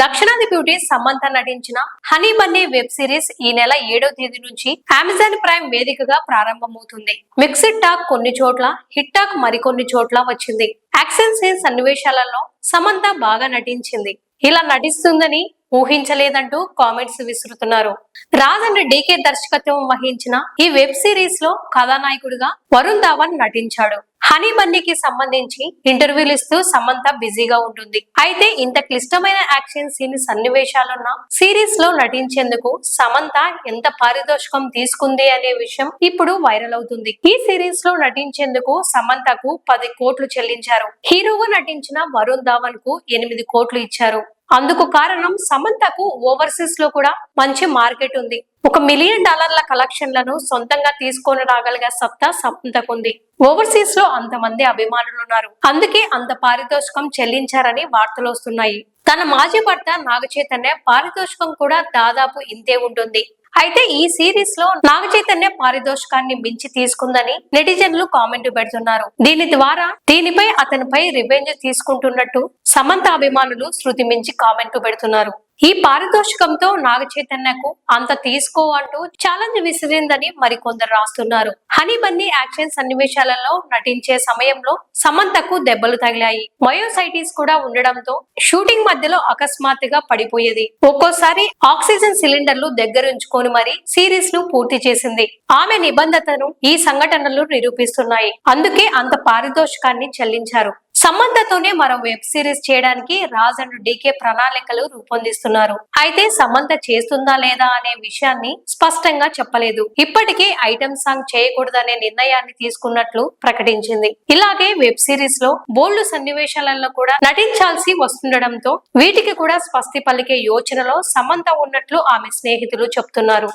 దక్షిణాది బ్యూటీ సమంత నటించిన honey Bunny web series ఈ నెల ఏడో తేదీ నుంచి అమెజాన్ ప్రైమ్ వేదికగా ప్రారంభమవుతుంది. మిక్సిడ్ టాక్ కొన్ని చోట్ల హిట్ టాక్ మరికొన్ని చోట్ల వచ్చింది. యాక్షన్ సీన్ సన్నివేశాలలో సమంత బాగా నటించింది. ఇలా నటిస్తుందని ఊహించలేదంటూ కామెంట్స్ విసురుతున్నారు. రాజన్ డీకే దర్శకత్వం వహించిన ఈ వెబ్ సిరీస్లో కథానాయకుడిగా వరుణ్ ధావన్ నటించాడు. హనీ బన్నీకి సంబంధించి ఇంటర్వ్యూలు ఇస్తూ సమంత బిజీగా ఉంటుంది. అయితే ఇంత క్లిష్టమైన యాక్షన్ సీన్ సన్నివేశాలున్న సిరీస్లో నటించేందుకు సమంత ఎంత పారితోషికం తీసుకుంది అనే విషయం ఇప్పుడు వైరల్ అవుతుంది. ఈ సిరీస్లో నటించేందుకు సమంతకు పది కోట్లు చెల్లించారు. హీరోగా నటించిన వరుణ్ ధావన్కు ఎనిమిది కోట్లు ఇచ్చారు. అందుకు కారణం సమంతకు ఓవర్సీస్లో కూడా మంచి మార్కెట్ ఉంది. ఒక మిలియన్ డాలర్ల కలెక్షన్లను సొంతంగా తీసుకొని రాగలిగే సత్తా సమంతకుంది. ఓవర్సీస్లో అంతమంది అభిమానులు ఉన్నారు అందుకే అంత పారితోషికం చెల్లించారని వార్తలు వస్తున్నాయి. తన మాజీ భర్త నాగ చైతన్య పారితోషికం కూడా దాదాపు ఇంతే ఉంటుంది. అయితే ఈ సిరీస్లో నాగ చైతన్య పారితోషికాన్ని మించి తీసుకుందని నెటిజన్లు కామెంట్ పెడుతున్నారు. దీని ద్వారా దీనిపై అతనిపై రివెంజ్ తీసుకుంటున్నట్టు సమంత అభిమానులు శృతి మించి కామెంట్ పెడుతున్నారు. ఈ పారితోషికంతో నాగ చైతన్యకు అంత తీసుకో అంటూ ఛాలెంజ్ విసిరిందని మరికొందరు రాస్తున్నారు. హనీ బన్నీ యాక్షన్ సన్నివేశాలలో నటించే సమయంలో సమంతకు దెబ్బలు తగిలాయి. మయోసైటిస్ కూడా ఉండడంతో షూటింగ్ మధ్యలో అకస్మాత్తుగా పడిపోయేది. ఒక్కోసారి ఆక్సిజన్ సిలిండర్లు దగ్గరుంచుకొని మరీ సిరీస్ను పూర్తి చేసింది. ఆమె నిబంధతను ఈ సంఘటనలు నిరూపిస్తున్నాయి. అందుకే అంత పారితోషికాన్ని చెల్లించారు. సమంతతోనే మరో వెబ్ సిరీస్ చేయడానికి రాజ్ అండ్ డీకే ప్రణాళికలు రూపొందిస్తున్నారు. అయితే సమంత చేస్తుందా లేదా అనే విషయాన్ని స్పష్టంగా చెప్పలేదు. ఇప్పటికే ఐటమ్ సాంగ్ చేయకూడదనే నిర్ణయాన్ని తీసుకున్నట్లు ప్రకటించింది. ఇలాగే వెబ్ సిరీస్లో బోల్డ్ సన్నివేశాలలో కూడా నటించాల్సి వస్తుండడంతో వీటికి కూడా స్వస్తి పలికే యోచనలో సమంత ఉన్నట్లు ఆమె స్నేహితులు చెప్తున్నారు.